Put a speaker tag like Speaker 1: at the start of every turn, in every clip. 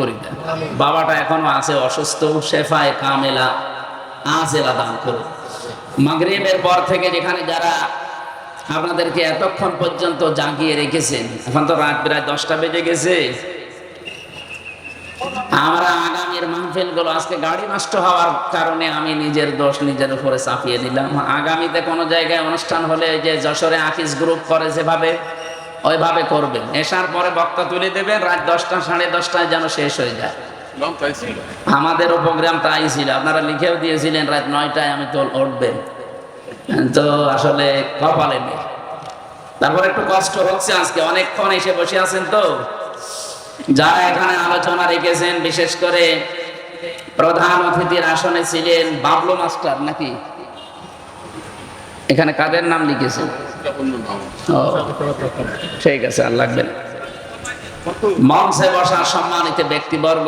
Speaker 1: করে দেন বাবাটা এখনও আছে অসুস্থ, শেফায় কামেলা, আজেলা দান করুন। মাগরিবের পর থেকে যেখানে যারা আপনাদেরকে এতক্ষণ পর্যন্ত জাগিয়ে রেখেছেন, এখন তো রাত প্রায় দশটা বেজে গেছে। আমরা আগামীর মাহফিলগুলো আজকে গাড়ি নষ্ট হওয়ার কারণে আমি নিজের দোষ নিজের উপরে চাপিয়ে দিলাম। আগামীতে কোনো জায়গায় অনুষ্ঠান হলে যে যশোরে আকিস গ্রুপ করে যেভাবে ওইভাবে করবেন। এসার পরে বক্তা তুলে দেবেন রাত দশটা সাড়ে দশটায় যেন শেষ হয়ে যায়। আমাদেরও প্রোগ্রাম তাই ছিল। আপনারা লিখেও দিয়েছিলেন রাত নয়টায় আমি তো উঠবেন তো আসলে কপালে নেই তারপর একটু কষ্ট হচ্ছে আজকে। অনেকক্ষণ এসে বসে আছেন তো। যারা এখানে আলোচনা রেখেছেন বিশেষ করে প্রধান অতিথির আসনে ছিলেন বাবলু মাস্টার নাকি? এখানে কাদের নাম লিখেছেন? ঠিক আছে, আর লাগবে না। মঞ্চে বসা সম্মানিত ব্যক্তিবর্গ,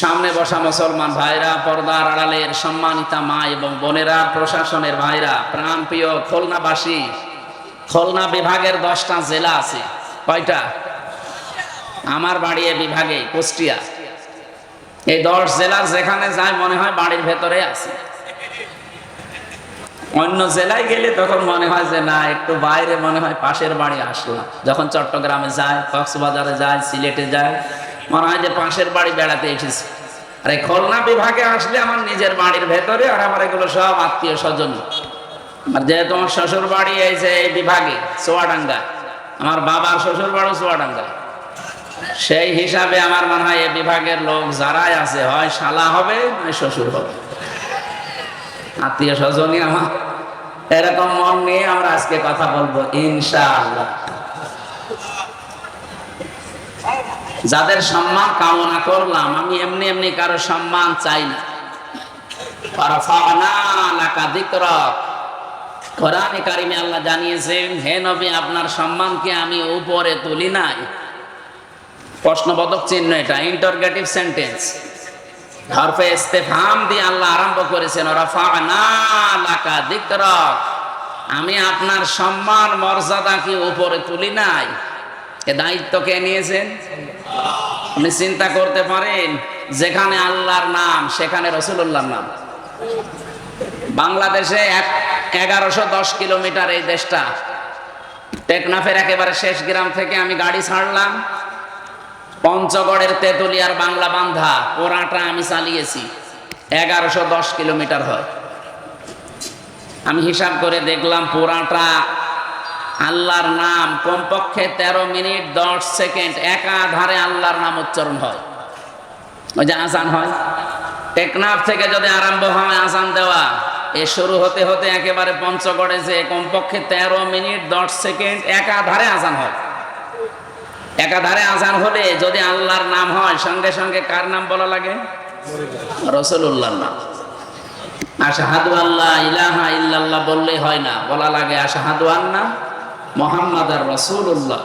Speaker 1: সামনে বসা মুসলমান ভাইরা, পর্দার আড়ালের সম্মানিতা মা এবং বোনেরা, প্রশাসনের ভাইরা, প্রাণপ্রিয় খুলনাবাসী, খুলনা বিভাগের দশটা জেলা আছে। কয়টা? আমার বাড়ি বিভাগে, কুষ্টিয়া। এই দশ জেলার যেখানে যায় মনে হয় বাড়ির ভেতরে আছে। অন্য জেলায় গেলে তখন মনে হয় যে না, একটু বাইরে মনে হয় পাশের বাড়ি আসলাম। যখন চট্টগ্রামে যায়, কক্সবাজারে যায়, সিলেটে যায়, মনে হয় যে পাশের বাড়ি বেড়াতে এসেছি। আর এই খুলনা বিভাগে আসলে আমার নিজের বাড়ির ভেতরে আর আমার এগুলো সব আত্মীয় স্বজন। আর যেহেতু আমার শ্বশুর বাড়ি এই যে এই বিভাগে, চুয়াডাঙ্গা, আমার বাবার শ্বশুর বাড়ি চুয়াডাঙ্গা। সেই হিসাবে আমার মনে হয় এ বিভাগের লোক যারাই আছে, হয় শালা হবে, নয় শ্বশুর হবে। আত্মীয় স্বজনই আমার। এরকম মন নিয়ে আমরা আজকে কথা বলব, ইনশাআল্লাহ। যাদের সম্মান কামনা করলাম, আমি এমনি এমনি কারও সম্মান চাই না। কোরআনে কারিমে আল্লাহ জানিয়েছেন, হে নবী, আপনার সম্মানকে আমি উপরে তুলি নাই। প্রশ্নবোধক চিহ্ন এটা ইন্টারগেটিভ সেন্টেন্স হরফে ইস্তেফাম দিয়ে আল্লাহ আরম্ভ করেছেন লাকা। আমি আপনার সম্মান, মর্যাদা কি উপরে তুলি নাই? এ দায়িত্ব কে নিয়েছেন? আপনি চিন্তা করতে পারেন, যেখানে আল্লাহর নাম, সেখানে রসুল্লাহর নাম। বাংলাদেশে এক এগারোশো দশ কিলোমিটার এই দেশটা। টেকনাফের একেবারে শেষ গ্রাম থেকে আমি গাড়ি ছাড়লাম। পঞ্চগড়ের তেতুলিয়ার বাংলা বান্ধা পোড়াটা আমি চালিয়েছি। এগারোশো দশ কিলোমিটার হয়। আমি হিসাব করে দেখলাম পোড়াটা আল্লাহর নাম, কমপক্ষে তেরো মিনিট দশ সেকেন্ড, একাধারে আল্লাহর নাম উচ্চারণ হয়। ওই যে আসান হয়। টেকনাফ থেকে যদি আরম্ভ হয় আসান দেওয়া, এ শুরু হতে হতে একেবারে পঞ্চগড়ে যে কমপক্ষে তেরো মিনিট দশ সেকেন্ড, একাধারে আসান হয়। একাধারে আজান হলে যদি আল্লাহর নাম হয়, সঙ্গে সঙ্গে কার নাম বলা লাগে? রসুল্লাহর নাম। আশাহাদু আল্লাহ ইলাহা ইল্লাল্লাহ বললেই হয় না, বলা লাগে আশাহাদু আন্না মোহাম্মদ আর রসুল্লাহ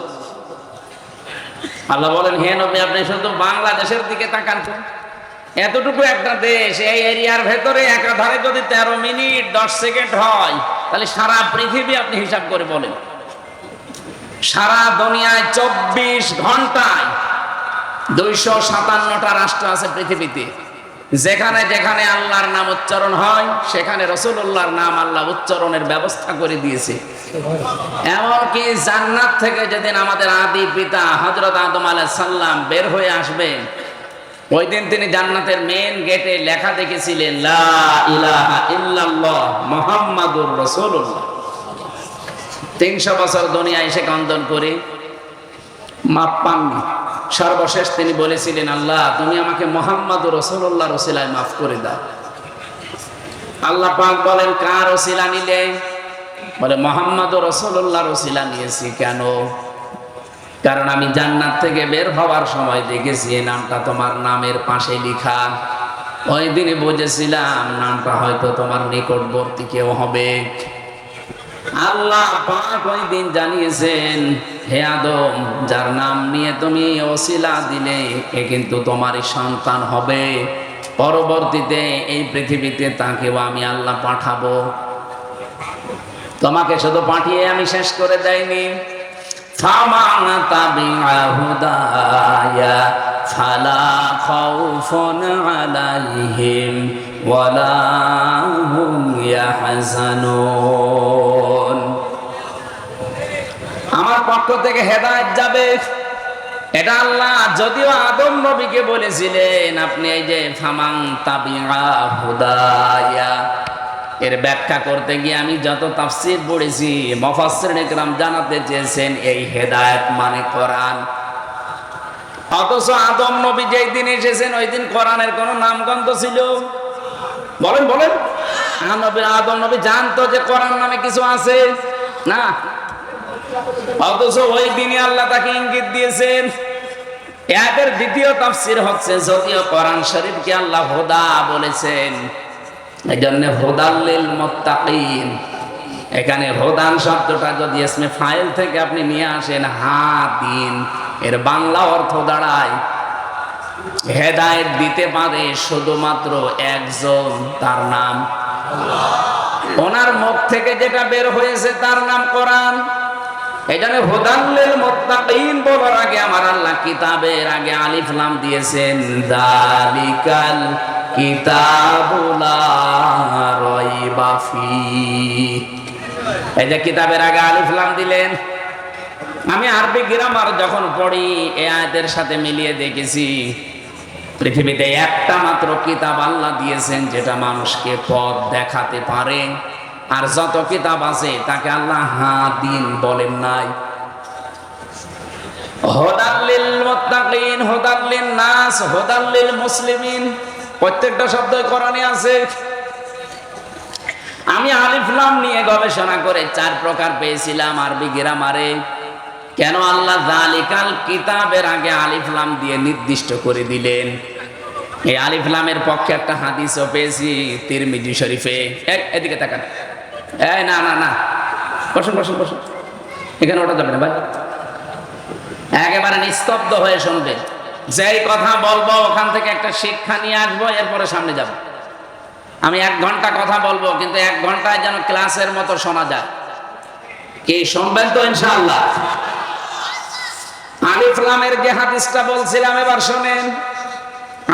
Speaker 1: আল্লাহ বলেন, হে নবী, আপনি শুধু বাংলাদেশের দিকে তাকান এতটুকু একটা দেশ, এই এরিয়ার ভেতরে একাধারে যদি তেরো মিনিট, দশ সেকেন্ড হয়, তাহলে সারা পৃথিবী আপনি হিসাব করে বলেন। সারা দুনিয়ায় চব্বিশ ঘন্টায় দুইশো সাতান্নটা রাষ্ট্র আছে পৃথিবীতে। যেখানে যেখানে আল্লাহর নাম উচ্চারণ হয়, সেখানে রসুল্লাহর নাম আল্লাহ উচ্চারণের ব্যবস্থা করে দিয়েছে। এমনকি জান্নাত থেকে যেদিন আমাদের আদি পিতা হজরত আদম আলাহ সাল্লাম বের হয়ে আসবেন ওই দিন তিনি জান্নাতের মেন গেটে লেখা দেখেছিলেন, লা ইলাহা মুহাম্মাদুর রাসূলুল্লাহ। তিনশো বছর দুনিয়া এসে কন্দন করে। মাপ পাননি। সর্বশেষ তিনি বলেছিলেন, আল্লাহ, তুমি আমাকে মোহাম্মদ রসুল্লাহ রসিলায় মাফ করে দাও। আল্লাহ পাক বলেন, কার রসিলা নিলে? বলে, মোহাম্মদ রসুল্লাহ রসিলা নিয়েছি কেন? কারণ আমি জান্নাত থেকে বের হওয়ার সময় দেখেছি, এই নামটা তোমার নামের পাশে লিখা। ওই দিনে বুঝেছিলাম, নামটা হয়তো তোমার নিকটবর্তী কেউ হবে। আল্লাহ পাক ওই দিন জানিয়েছেন, হে আদম, যার নাম নিয়ে তুমি ওসিলা দিলে, এ কিন্তু তোমারই সন্তান হবে। পরবর্তীতে এই পৃথিবীতে তাকেও আমি আল্লাহ পাঠাবো। তোমাকে শুধু পাঠিয়ে আমি শেষ করে দেয়নি। ফালা থেকে হেদায়েত যাবে। এটা আল্লাহ, যদিও আদম নবীকে বলেছিলেন, আপনি এই যে ফামাং হুদায়া, এর ব্যাখ্যা করতে গিয়ে আমি যত তাফসীর পড়েছি ইকরাম জানাতে চেয়েছেন, এই হেদায়েত মানে কোরআন। অথচ আদম নবী যেই দিন এসেছেন, ওই দিন কোরআনের কোনো নামগন্ধ ছিল? বলেন বলেন। আদম নবী জানতো যে কোরআন নামে কিছু আছে? না। অথচ ওই দিনে আল্লাহ তাকে ইঙ্গিত দিয়েছেন। এদের দ্বিতীয় তাফসির হচ্ছে, যদিও কোরআন শরীফকে আল্লাহ হোদা বলেছেন এই জন্য হোদাল্লিল মোত্তাকিন। এখানে হোদান শব্দটা যদি এসমে ফাইল থেকে আপনি নিয়ে আসেন, হা দিন, এর বাংলা অর্থ দাঁড়ায়। হেদায়েত দিতে পারে শুধুমাত্র একজন, তার নাম। ওনার মুখ থেকে যেটা বের হয়েছে, তার নাম কোরআন। জন্য হুদাল্লিল মুত্তাকিন বলার আগে আমার আল্লাহ কিতাবের আগে আলিফ লাম দিয়েছেন, দালিকাল কিতাবুলা রাইবা ফি। এই যে কিতাবের আগে আলিফ লাম দিলেন। আমি আরবি গ্রামার যখন পড়ি, এ আয়াতের সাথে মিলিয়ে দেখেছি, পৃথিবীতে একটা মাত্র কিতাব আল্লাহ দিয়েছেন, যেটা মানুষকে পথ দেখাতে পারে। আর যত কিতাব আছে, তাকে আল্লাহ হা দিন বলেন নাই। আলিফলাম চার প্রকার পেয়েছিলাম আরবি কেন আল্লাহ কিতাবের আগে আলিফলাম দিয়ে নির্দিষ্ট করে দিলেন? এই আলিফলামের পক্ষে একটা হাদিসও পেয়েছি, তিরমিজি শরীফে। এদিকে তাকান। এই, না না না। বসুন বসুন বসুন। এখানে ওটা যাবে না, ভাই। একেবারে নিস্তব্ধ হয়ে শুনবে। যেই কথা বলব, ওখান থেকে একটা শিক্ষা নিয়ে আসব, এরপরে সামনে যাব। আমি এক ঘণ্টা কথা বলব, কিন্তু এক ঘন্টায় যেন ক্লাসের মতো শোনা যায়। কি শুনবেন তো, ইনশাআল্লাহ? আলিফলামের যে হাদিসটা বলছিলাম, এবার শোনেন।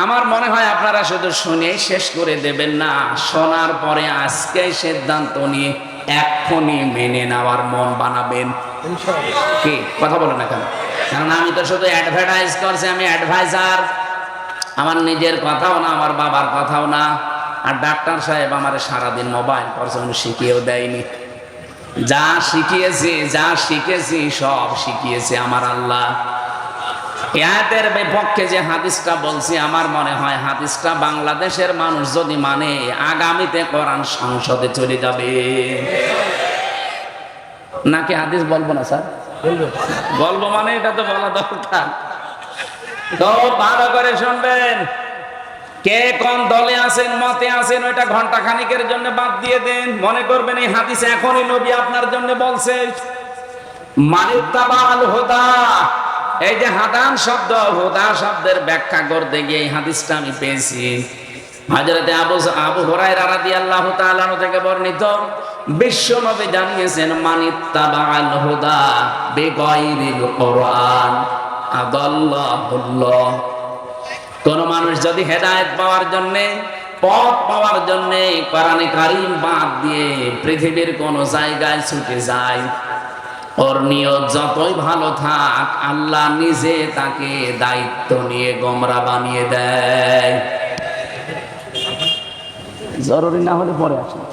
Speaker 1: আমার মনে হয় আপনারা শুধু শুনে শেষ করে দেবেন না শোনার পরে আজকে সিদ্ধান্ত নিয়ে এক্ষুনি মেনে নেওয়ার মন বানাবেন। কি? কথা বলেন না কেন? কারণ আমি তো শুধু অ্যাডভার্টাইজ করছি আমি অ্যাডভাইজার আমার নিজের কথাও না আমার বাবার কথাও না। আর ডাক্তার সাহেব আমার সারাদিন মোবাইল করছে উনি শিখিয়েও দেয়নি। যা শিখিয়েছি যা শিখেছি সব শিখিয়েছে আমার আল্লাহ। ইয়াতের বিপক্ষে যে হাদিসটা বলছি আমার মনে হয় হাদিসটা বাংলাদেশের মানুষ যদি মানে আগামীতে কোরআন সংসদে চলে যাবে। নাকি হাদিস বলব না স্যার? বলব। মানে এটা তো বলা দরকার। তো ভালো করে শুনবেন। কে কোন দলে আছেন মতে আছেন ওইটা ঘণ্টা খানিকের জন্য বাদ দিয়ে দেন। মনে করবেন এই হাদিস এখনই নবী আপনার জন্য বলছে। মানিতাবাল হোদা। এই যে হাদান শব্দ, হোদা শব্দের ব্যাখ্যা করতে গিয়ে এই হাদিসটা আমি পেয়েছি। হযরতে আবু আবু হুরায়রা রাদিয়াল্লাহু তাআলা থেকে বর্ণিত বিশ্ব নবী জানিয়েছেন মানিত্তাবাল হুদা বিগাইরিল কোরআন, আদাল্লাহুল্লাহ। কোন মানুষ যদি হেদায়েত পাওয়ার জন্য, পথ পাওয়ার জন্য কোরআনে কারিম বাদ দিয়ে পৃথিবীর কোন জায়গায় ছুটে যায় ওর নিয়ত যতই ভালো থাক, আল্লাহ নিজে তাকে দায়িত্ব নিয়ে গোমরা বানিয়ে দেয়। জরুরি না হলে পরে আসেন